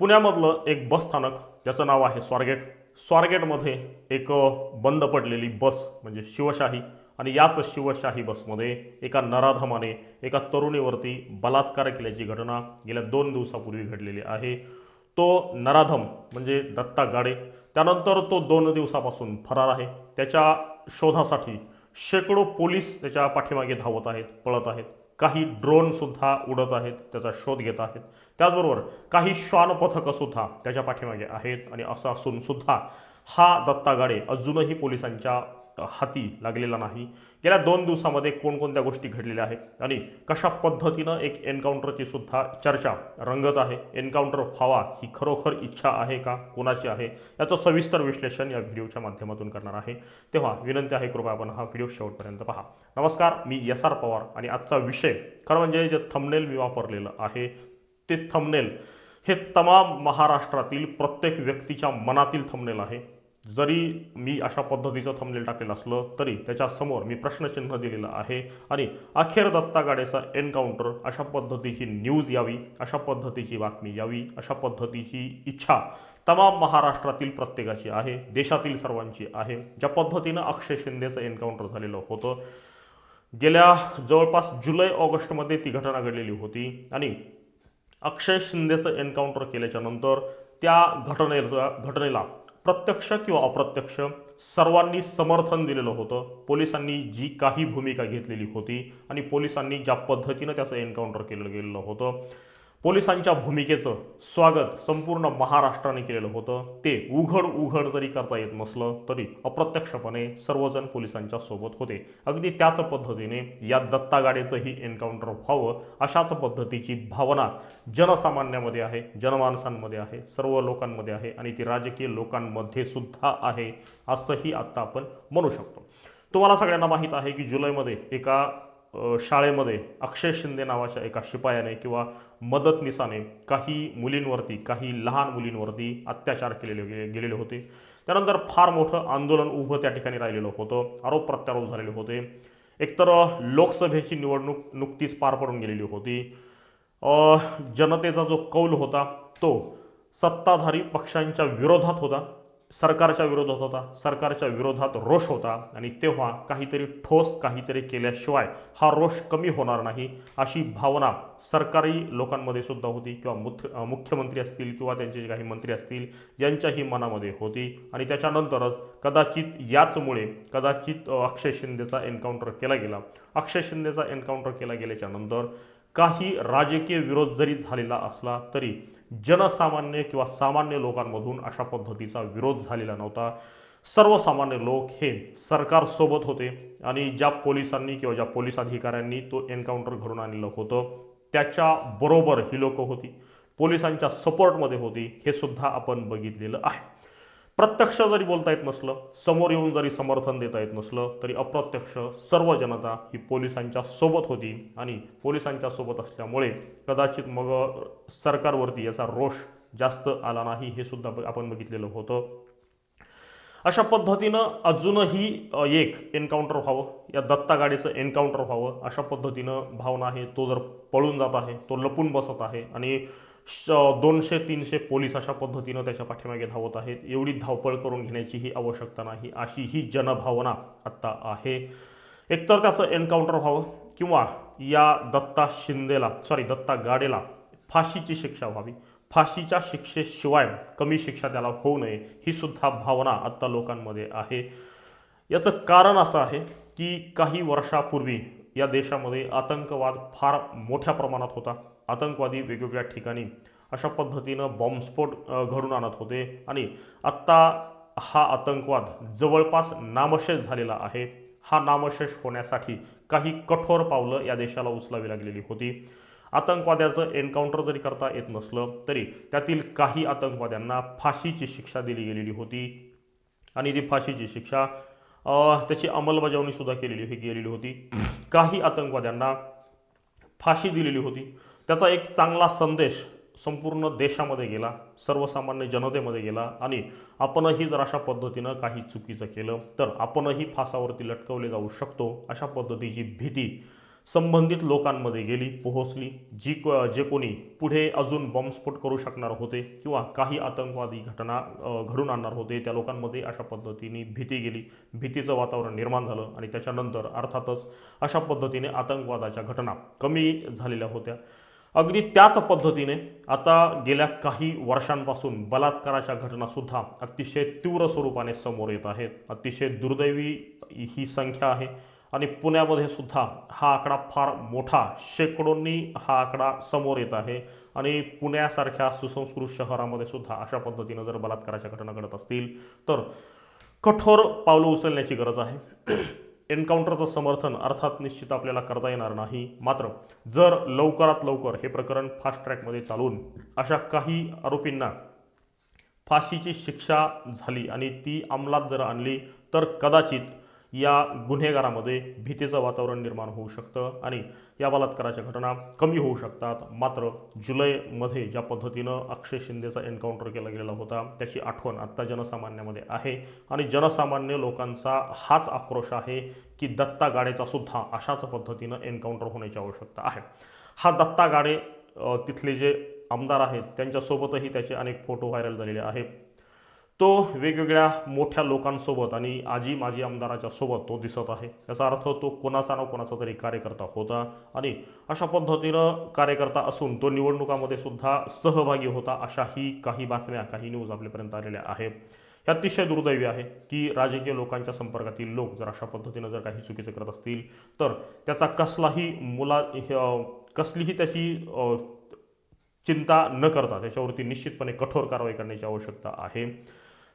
पुण्यामधलं एक बस स्थानक ज्याचं नाव आहे स्वारगेट. स्वारगेटमध्ये एक बंद पडलेली बस म्हणजे शिवशाही आणि याच शिवशाही बसमध्ये एका नराधमाने एका तरुणीवरती बलात्कार केल्याची घटना गेल्या दोन दिवसापूर्वी घडलेली आहे. तो नराधम म्हणजे दत्ता गाडे. त्यानंतर तो दोन दिवसापासून फरार आहे. त्याच्या शोधासाठी शेकडो पोलीस त्याच्या पाठीमागे धावत आहेत पळत आहेत. काही ड्रोनसुद्धा उडत आहेत त्याचा शोध घेत आहेत. त्याचबरोबर काही श्वान पथकंसुद्धा त्याच्या पाठीमागे आहेत आणि असं असूनसुद्धा हा दत्ता गाडे अजूनही पोलिसांच्या हाती लागलेला नाही. गेल्या दोन दिवसामध्ये कोणकोणत्या गोष्टी घडलेल्या आहेत आणि कशा पद्धतीनं एक एन्काउंटरची सुद्धा चर्चा रंगत आहे? एन्काउंटर व्हावा ही खरोखर इच्छा आहे का? कोणाची आहे? याचं सविस्तर विश्लेषण या व्हिडिओच्या माध्यमातून करणार आहे. तेव्हा विनंती आहे कृपया आपण हा व्हिडिओ शेवटपर्यंत पहा. नमस्कार मी एस आर पवार आणि आजचा विषय खरं म्हणजे जे थंबनेल मी वापरलेलं आहे ते थंबनेल हे तमाम महाराष्ट्रातील प्रत्येक व्यक्तीच्या मनातील थंबनेल आहे. जरी मी अशा पद्धतीचं थंबनेल टाकलेलं असलं तरी त्याच्यासमोर मी प्रश्नचिन्ह दिलेलं आहे आणि अखेर दत्ता गाडेचा एन्काउंटर अशा पद्धतीची न्यूज यावी अशा पद्धतीची बातमी यावी अशा पद्धतीची इच्छा तमाम महाराष्ट्रातील प्रत्येकाची आहे देशातील सर्वांची आहे. ज्या पद्धतीनं अक्षय शिंदेचं एन्काउंटर झालेलं होतं गेल्या जवळपास जुलै ऑगस्टमध्ये ती घटना घडलेली होती आणि अक्षय शिंदेचं एन्काउंटर केल्याच्यानंतर त्या घटनेला घटनेला प्रत्यक्ष किंवा अप्रत्यक्ष सर्वांनी समर्थन दिलेलं होतं. पोलिसांनी जी काही भूमिका घेतलेली होती आणि पोलिसांनी ज्या पद्धतीनं त्याचं एन्काउंटर केलं गेलेलं होतं पोलिसांच्या भूमिकेचं स्वागत संपूर्ण महाराष्ट्राने केलेलं होतं. ते उघड उघड जरी करता येत नसलं तरी अप्रत्यक्षपणे सर्वजण पोलिसांच्या सोबत होते. अगदी त्याच पद्धतीने या दत्ता गाडेचंही एन्काउंटर व्हावं अशाच पद्धतीची भावना जनसामान्यामध्ये आहे जनमानसांमध्ये आहे सर्व लोकांमध्ये आहे आणि ती राजकीय लोकांमध्ये सुद्धा आहे असंही आत्ता आपण म्हणू शकतो. तुम्हाला सगळ्यांना माहीत आहे की जुलैमध्ये एका शाळेमध्ये अक्षय शिंदे नावाच्या एका शिपायाने किंवा मदतनीसाने काही मुलींवरती काही लहान मुलींवरती अत्याचार केलेले गे- गेलेले होते. त्यानंतर फार मोठं आंदोलन उभं त्या ठिकाणी राहिलेलं होतं. आरोप प्रत्यारोप झालेले होते. एकतर लोकसभेची निवडणूक नुकतीच पार पडून गेलेली होती. जनतेचा जो कौल होता तो सत्ताधारी पक्षांच्या विरोधात होता. सरकारच्या विरोधात होता सरकारच्या विरोधात रोष होता आणि तेव्हा काहीतरी ठोस काहीतरी केल्याशिवाय हा रोष कमी होणार नाही अशी भावना सरकारी लोकांमध्ये सुद्धा होती किंवा मुख्य मुख्यमंत्री असतील किंवा त्यांचे जे काही मंत्री असतील यांच्याही मनामध्ये होती आणि त्याच्यानंतरच कदाचित याचमुळे कदाचित अक्षय शिंदेचा एन्काउंटर केला गेला. अक्षय शिंदेचा एन्काउंटर केला गेल्याच्यानंतर काही राजकीय विरोध जरी झालेला असला तरी जनसामान्य किंवा सामान्य लोकांमधून अशा पद्धतीचा विरोध झालेला नव्हता. सर्वसामान्य लोक हे सरकारसोबत होते आणि ज्या पोलिसांनी किंवा ज्या पोलीस अधिकाऱ्यांनी तो एन्काउंटर घडून आणलेलं होतं त्याच्याबरोबर ही लोकं होती. पोलिसांच्या सपोर्टमध्ये होती हे सुद्धा आपण बघितलेलं आहे. प्रत्यक्ष जरी बोलता येत नसलं समोर येऊन जरी समर्थन देता येत नसलं तरी अप्रत्यक्ष सर्व जनता ही पोलिसांच्या सोबत होती आणि पोलिसांच्या सोबत असल्यामुळे कदाचित मग सरकारवरती याचा रोष जास्त आला नाही हे सुद्धा आपण बघितलेलं होतं. अशा पद्धतीनं अजूनही एक एन्काउंटर व्हावं या दत्ता गाडीचं एन्काउंटर व्हावं अशा पद्धतीनं भावना आहे तो जर पळून जात आहे तो लपून बसत आहे आणि श दोनशे तीनशे पोलीस अशा पद्धतीनं त्याच्या पाठीमागे धावत आहेत. एवढी धावपळ करून घेण्याची ही आवश्यकता नाही. अशी ही जनभावना आत्ता आहे. एकतर त्याचं एन्काउंटर व्हावं किंवा या दत्ता शिंदेला सॉरी दत्ता गाडेला फाशीची शिक्षा व्हावी. फाशीच्या शिक्षेशिवाय कमी शिक्षा त्याला होऊ नये ही सुद्धा भावना आत्ता लोकांमध्ये आहे. याचं कारण असं आहे की काही वर्षापूर्वी या देशामध्ये आतंकवाद फार मोठ्या प्रमाणात होता. आतंकवादी वेगवेगळ्या ठिकाणी अशा पद्धतीनं बॉम्बस्फोट घडून आणत होते. आणि आत्ता हा आतंकवाद जवळपास नामशेष झालेला आहे. हा नामशेष होण्यासाठी काही कठोर पावलं या देशाला उचलावी लागलेली होती. आतंकवाद्याचं एन्काउंटर जरी करता येत नसलं तरी त्यातील काही आतंकवाद्यांना फाशीची शिक्षा दिली गेलेली होती. आणि ती फाशीची शिक्षा त्याची अंमलबजावणीसुद्धा केलेली ही गेलेली होती. काही आतंकवाद्यांना फाशी दिलेली होती. त्याचा एक चांगला संदेश संपूर्ण देशामध्ये गेला सर्वसामान्य जनतेमध्ये गेला आणि आपणही जर अशा पद्धतीनं काही चुकीचं केलं तर आपणही फासावरती लटकवले जाऊ शकतो अशा पद्धतीची भीती संबंधित लोकांमध्ये गेली पोहोचली. जी को जे कोणी पुढे अजून बॉम्बस्फोट करू शकणार होते किंवा काही आतंकवादी घटना घडून आणणार होते त्या लोकांमध्ये अशा पद्धतीने भीती गेली. भीतीचं वातावरण निर्माण झालं आणि त्याच्यानंतर अर्थातच अशा पद्धतीने आतंकवादाच्या घटना कमी झालेल्या होत्या. अगदी त्याच पद्धतीने आता गेल्या काही वर्षांपासून बलात्काराच्या घटनासुद्धा अतिशय तीव्र स्वरूपाने समोर येत आहेत. अतिशय दुर्दैवी ही संख्या आहे आणि पुण्यामध्ये सुद्धा हा आकडा फार मोठा शेकडोंनी हा आकडा समोर येत आहे आणि पुण्यासारख्या सुसंस्कृत शहरामध्ये सुद्धा अशा पद्धतीनं जर बलात्काराच्या घटना घडत असतील तर कठोर पावलं उचलण्याची गरज आहे. एन्काउंटरचं समर्थन अर्थात निश्चित आपल्याला करता येणार नाही. मात्र जर लवकरात लवकर हे प्रकरण फास्ट ट्रॅकमध्ये चालून अशा काही आरोपींना फाशीची शिक्षा झाली आणि ती अंमलात जर आणली तर कदाचित या गुन्हेगारामध्ये भीतीचं वातावरण निर्माण होऊ शकतं आणि या बलात्काराच्या घटना कमी होऊ शकतात. मात्र जुलैमध्ये ज्या पद्धतीनं अक्षय शिंदेचा एन्काउंटर केला गेलेला होता त्याची आठवण आत्ता जनसामान्यामध्ये आहे आणि जनसामान्य लोकांचा हाच आक्रोश आहे की दत्ता गाडेचा सुद्धा अशाच पद्धतीनं एन्काउंटर होण्याची आवश्यकता आहे. हा दत्ता गाडे तिथले जे आमदार आहेत त्यांच्यासोबतही त्याचे अनेक फोटो व्हायरल झालेले आहेत. तो वेगवेगळ्या मोठ्या लोकांसोबत आणि आजी माजी आमदाराच्या सोबत तो दिसत आहे. याचा अर्थ तो कोणाचा ना कोणाचा तरी कार्यकर्ता होता आणि अशा पद्धतीनं कार्यकर्ता असून तो निवडणुकामध्ये सुद्धा सहभागी होता अशाही काही बातम्या काही न्यूज आपल्यापर्यंत आलेल्या आहेत. हे अतिशय दुर्दैवी आहे की राजकीय लोकांच्या संपर्कातील लोक जर अशा पद्धतीनं जर काही चुकीचं करत असतील तर त्याचा कसलाही मुला कसलीही त्याची चिंता न करता त्याच्यावरती निश्चितपणे कठोर कारवाई करण्याची आवश्यकता आहे.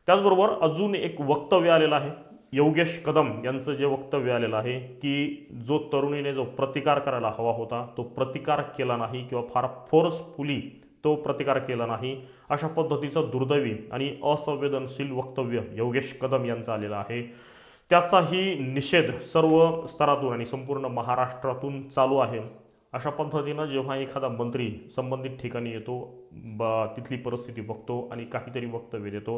त्याचबरोबर अजून एक वक्तव्य आलेलं आहे योगेश कदम यांचं जे वक्तव्य आलेलं आहे की जो तरुणीने जो प्रतिकार करायला हवा होता तो प्रतिकार केला नाही किंवा फार फोर्सफुली तो प्रतिकार केला नाही अशा पद्धतीचं दुर्दैवी आणि असंवेदनशील वक्तव्य योगेश कदम यांचं आलेलं आहे. त्याचाही निषेध सर्व स्तरातून आणि संपूर्ण महाराष्ट्रातून चालू आहे. अशा पद्धतीनं जेव्हा एखादा मंत्री संबंधित ठिकाणी येतो ब तिथली परिस्थिती बघतो आणि काहीतरी वक्तव्य देतो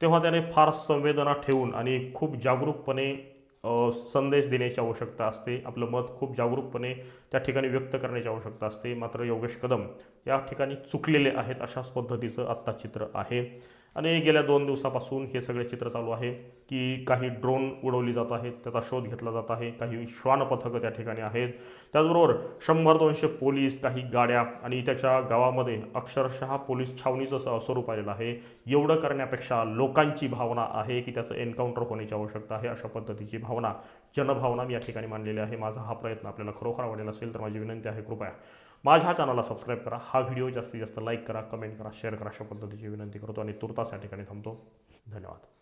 तेव्हा त्याने फार संवेदना ठेवून आणि खूप जागरूकपणे संदेश देण्याची आवश्यकता असते. आपलं मत खूप जागरूकपणे त्या ठिकाणी व्यक्त करण्याची आवश्यकता असते. मात्र योगेश कदम या ठिकाणी चुकलेले आहेत अशाच पद्धतीचं आत्ता चित्र आहे. आणि गेल्या दोन दिवसापासून हे सगळे चित्र चालू आहे की काही ड्रोन उडवली जात आहेत त्याचा शोध घेतला जात आहे काही श्वान पथकं त्या ठिकाणी आहेत. त्याचबरोबर शंभर दोनशे पोलीस काही गाड्या आणि त्याच्या गावामध्ये अक्षरशः पोलीस छावणीचं स्वरूप आलेलं आहे. एवढं करण्यापेक्षा लोकांची भावना आहे की त्याचं एन्काउंटर होण्याची आवश्यकता आहे अशा पद्धतीची भावना जनभावना मी या ठिकाणी मांडलेली आहे. माझा हा प्रयत्न आपल्याला खरोखर आवडेल असेल तर माझी विनंती आहे कृपया माझ्या चॅनलला सबस्क्राईब करा. हा व्हिडिओ जास्तीत जास्त लाईक करा कमेंट करा शेअर करा अशा पद्धतीची विनंती करतो आणि तुर्तास या ठिकाणी थांबतो. धन्यवाद.